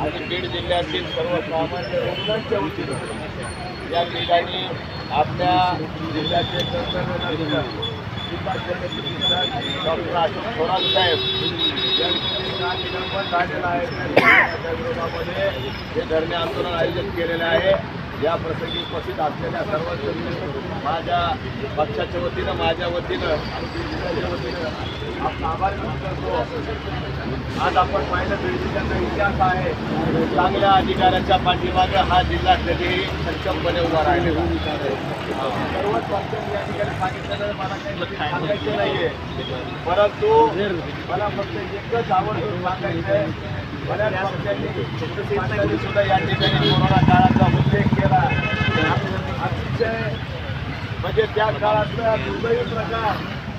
आणि बीड जिल्ह्यातील सर्वसामान्य रुग्णांच्या वतीनं या ठिकाणी आपल्या जिल्ह्याचे डॉक्टर अशोक थोरात साहेब यांचं झालेलं आहे. त्या विरोधामध्ये हे धरणे आंदोलन आयोजित केलेलं आहे. या प्रसंगी उपस्थित असलेल्या सर्व माझ्या पक्षाच्या वतीनं माझ्या वतीनं जिल्ह्याच्या वतीनं आपण आभार करतो. आज आपण पाहिलं बीड जिल्ह्याचा इतिहास आहे. चांगल्या अधिकाऱ्याच्या पाठीमागे हा जिल्हा कधीही सक्षमपणे उभा राहिले आहे. सर्वच पक्षांनी या ठिकाणी सांगितलेलं मला काही सांगायचं नाहीये. परंतु मला फक्त एकच आवर्जून सांगायचं आहे बऱ्याच पक्षांनी सुद्धा या ठिकाणी कोरोना म्हणजे त्या काळातला दुर्दैवी प्रकार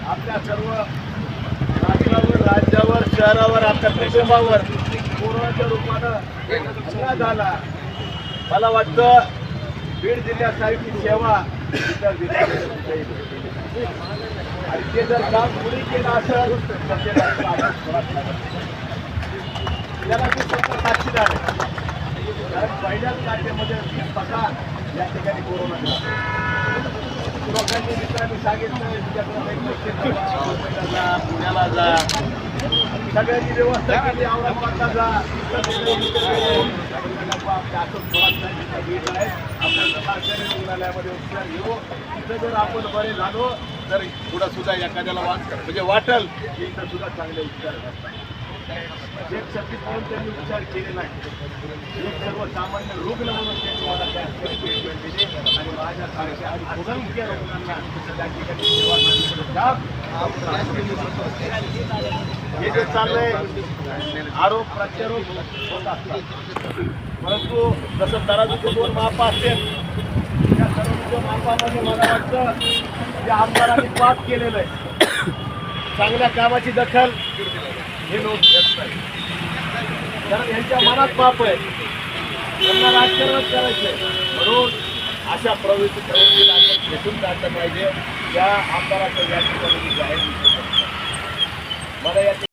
आपल्या सर्व राष्ट्रावर राज्यावर शहरावर आपल्या कुटुंबावर कोरोनाच्या रूपानं एक हल्ला झाला. मला वाटतं बीड जिल्ह्यासारखी सेवा आणि ते जर काम पुढे केलं असेल तर त्याला मी स्वतः साक्षीदार आहे. कारण पहिल्याच लाटेमध्ये वीस पगार या ठिकाणी कोरोना झाला. सांगितलं तुझ्याकडे एक जा पुण्याला जा सगळ्यांची व्यवस्था केली औरंगाबादला जा आपल्या रुग्णालयामध्ये उपचार घेऊ इथं जर आपण बरे झालो तर पुढं सुद्धा एखाद्याला वाट म्हणजे वाटल की इथं सुद्धा चांगले उपचार घडतात. त्यांनी उपचार केले नाही एक सर्वसामान्य रुग्ण म्हणून त्यांनी मला त्या ट्रीटमेंट दिली माझ्यासारख्या असंख्य रुग्णांना त्या ठिकाणी सेवा हे जे चाललंय आरोप प्रत्यारोप होत असतात. परंतु जसं तराजूचे दोन मापा असतील त्या तराजूच्या मापामध्ये मला वाटतं या आमदारांनी पाप केलेलं आहे. चांगल्या कामाची दखल हे लोक घेत नाही कारण यांच्या मनात पाप आहे. त्यांना राजकारण करायचंय. म्हणून अशा प्रवृत्ती प्रवृत्तीला आपण भेटून काढलं पाहिजे. या आमदाराच्या या ठिकाणी जाहीर मला या